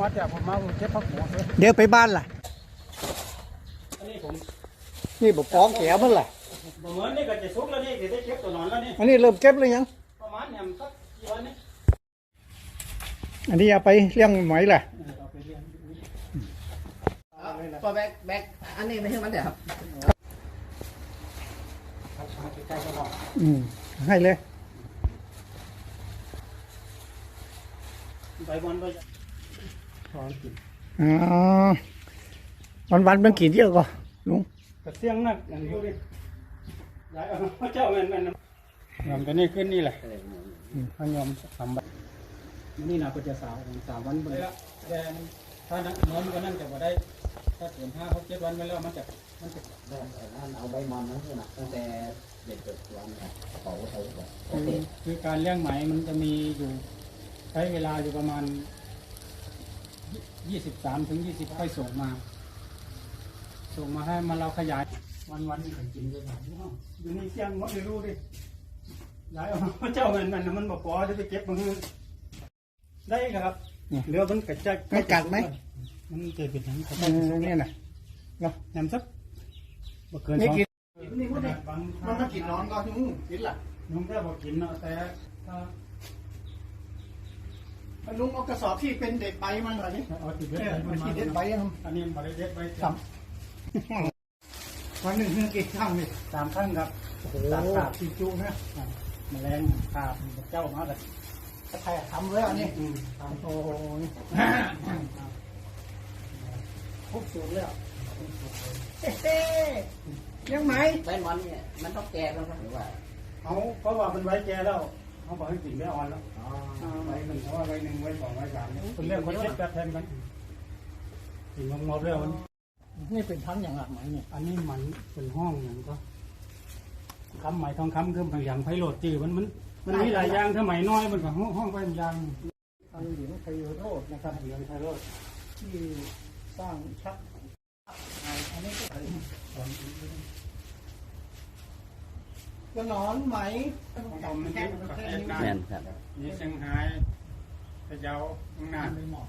มาจากผมมาผมเจ็บพักหัวเลยเดี๋ยวไปบ้านล่ะ อันนี้ผมนี่บอกป้องแก้วมันล่ะเหมือนนี่ก็จะสุกแล้วนี่จะได้เก็บตัวนอนแล้วนี่ อันนี้เริ่มเก็บเลยยัง ประมาณเนี่ยสักกี่วันนี่อันนี้เอาไปเลี้ยงไหมล่ะเอาไปเลี้ยงพอแบกแบกอันนี้ไม่ใช่มันเดี๋ยวครับครับมาใกล้ๆก็บอกอืมให้เลยใบบอลไป ถอนกินอ๋อวันวันๆมันกี่เยอะก็ลุงกระเสียงนักอย่างนี้ดิย้ายเอาพระเจ้าแม่นแม่นยอมตัวนี้ขึ้นนี่แหละพระยอมสามวันนี่นะก็จะสาวของสามวันไปแล้วแต่ถ้านักน้องมันก็นั่งจะมาได้ ถ้าถึงห้าหกเจ็ดวันไปแล้วมันจะมันจะเอาใบมอนนั่นคือหนักตั้งแต่เด็กเกิดวันเป่าเขาก่อนโอคือเค คือการเลี้ยงไหมมันจะมีอยู่ใช้เวลาอยู่ประมาณ ยี่สิบสามถึงยี่สิบค่อยส่งมา ส่งมาให้มาเราขยาย วันวันๆนี่ก็กินด้วยกันอยู่นี่เสียงมันไม่รู้ดิย้ายเอาเจ้ามันมันมันบอกพอจะไปเก็บมือได้ครับเรือมันกระจายไม่กัดไหมมันจะเป็นทั้งกระเอจายอเนี่ยนะยำสักบ่เกินนี่สองกินนี่มันบางมันมากินนอนก็ถึงกินล่ะนุ่มแค่บอกกินเนาะแต่ถ้า ลุงเอากระสอบที่เป็นเด็กใบมันเหรอนี่เอาติดเด็ดเนี่ยไปมันมาที่เด็ดใบครับอันนี้บริเด็ดไปสัมวันหนึ่งคือกี่ครั้งนี่สามครั้งครับโอ้โหสามขาบสีจุนะอ่าแมลงขาบเจ้ามาเลยใครทำเลยอันนี้อืมตามโอ้โหครบสูตรแล้วเฮ้เลี้ยงไหมใบมอนเนี่ยมันต้องแก่แล้วครับหรือว่าเขาเพราะว่ามันไว้แกแล้ว เขาบอกให้กินไม่อ่อนแล้วอ๋อไว้หนึ่งเพราะว่าไว้หนึ่งไว้สองไว้สามเนี่ยเป็นเรื่องคนเช็ดแบบแทนกันกินมองๆเรื่องมันนี่เป็นพันธุ์อย่างหลักไหมเนี่ย อันนี้มันเป็นห้องอย่างก็คำใหม่ทองคำคือบางอย่างไพโรดจือมันมันมันมีหลายอย่างถ้าใหม่น้อยมันก็ห้องห้องไปบางอย่างพันธุ์หญิงไทยโรดนะครับเหลืองไพโรดที่สร้างชักอันนี้ก็ กระหนอนไหมผมมันแค่เก็บมันกับแค่เอ็ดนี้นาแน่นครับนี่เชียงไฮ้พะเยาข้างหน้าไม่เหมาะ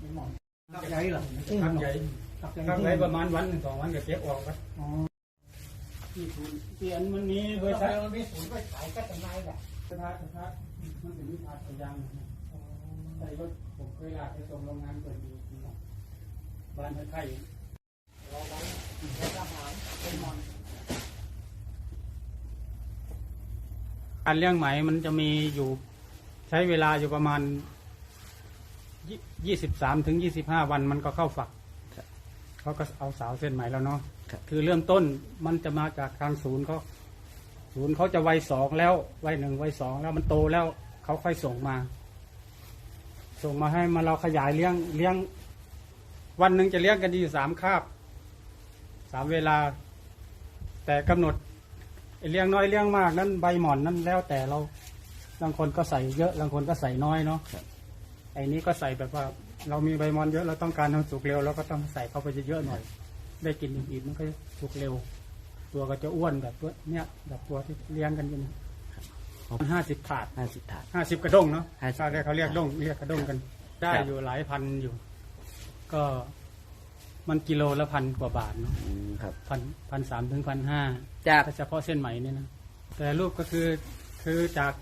ไม่เหมาะตักใหญ่เหรอครับใหญ่ตักใหญ่ครับไว้ประมาณวันหนึ่งสองวันก็เก็บออกไปอ๋อที่ทุนที่อันมันมีบเวริลาษัทมันมีศูนย์ไปขายก็จะไงแหละสถานสถานมันเป็นวิชาพยางใส่รถผมเคยลากไปส่งโรงงานเปิดอยู่ที่บ้านไข่ การเลี้ยงไหมมันจะมีอยู่ใช้เวลาอยู่ประมาณยี่สิบสามถึงยี่สิบห้าวันมันก็เข้าฝักเขาก็เอาสาวเส้นไหมแล้วเนาะคือเริ่มต้นมันจะมาจากทางศูนย์เขาศูนย์เขาจะวัยสองแล้ววัยหนึ่งวัยสองแล้วมันโตแล้วเขาค่อยส่งมา ส่งมาให้มาเราขยายเลี้ยงเลี้ยง วันหนึ่งจะเลี้ยงกันอยู่สามคาบสามเวลา แต่กำหนดไอ้ เลี้ยงน้อยเลี้ยงมากนั้นใบหม่อนนั้นแล้วแต่เราบางคนก็ใส่เยอะบางคนก็ใส่น้อยเนาะไอ้นี้ก็ใส่แบบว่าเรามีใบหมอนเยอะเราต้องการทำสุกเร็วเราก็ต้องใส่เข้าไปเยอะๆหน่อย ได้กินอิ่มๆมันก็สุกเร็ว ตัวก็จะอ้วนแบบตัวเนี้ยแบบตัวที่เลี้ยงกันอยู่นี่ห้าสิบถาดห้าสิบถาดห้าสิบกระด้งเนาะ50ชาวเรียกเขาเรียกด้งเรียกกระด้งกัน ได้ครับอยู่หลายพันอยู่ ก็ มันกิโลละพันกว่าบาทเนาะอืมครับ พันพันสามถึงพันห้าจากเฉพาะเส้นไหมเนี่ยนะแต่รูปก็คือคือจาก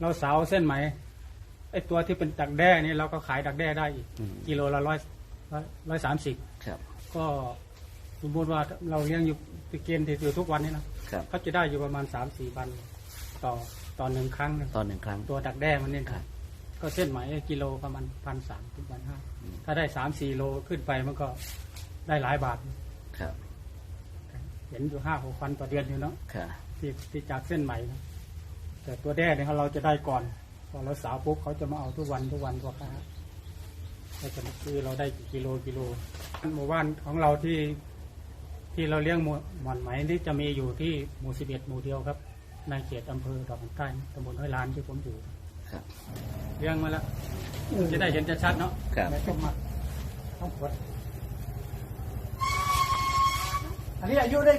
เราสาวเส้นไหมไอ้ตัวที่เป็นดักแด้นี่เราก็ขายดักแด้ได้อีกอืม กิโลละร้อยร้อยสามสิบครับก็สมมติว่าเราเลี้ยงอยู่ไปเกณฑ์ที่อยู่ทุกวันนี้นะครับก็จะได้อยู่ประมาณสามสี่พันต่อต่อหนึ่งครั้งนะตอนหนึ่งครั้งตัวดักแด้มันเนี่ยครับ ก็เส้นไหมกิโลประมาณพันสามถึงพันห้าถ้าได้สามสี่โลขึ้นไปมันก็ได้หลายบาท ครับ เห็นอยู่ห้าหกพันต่อเดือนอยู่เนาะครับที่ที่จากเส้นใหม่นะแต่ตัวแด้เนี่ยเราจะได้ก่อน พอเราสาวปุ๊บเขาจะมาเอาทุกวันทุกวันก็ค้าเราจะซื้อเราได้กี่กิโลกิโลหมู่บ้านของเราที่ที่เราเลี้ยงหมูหมอนไหมที่จะมีอยู่ที่หมู่สิบเอ็ดหมู่เดียวครับ ในเขตอำเภอดอกคำใต้ตำบลห้วยลานที่ผมอยู่ครับ เลี้ยงมาแล้ว จะได้เห็นชัดๆเนาะครับแล้วก็มาต้องขวดอันนี้อายุได้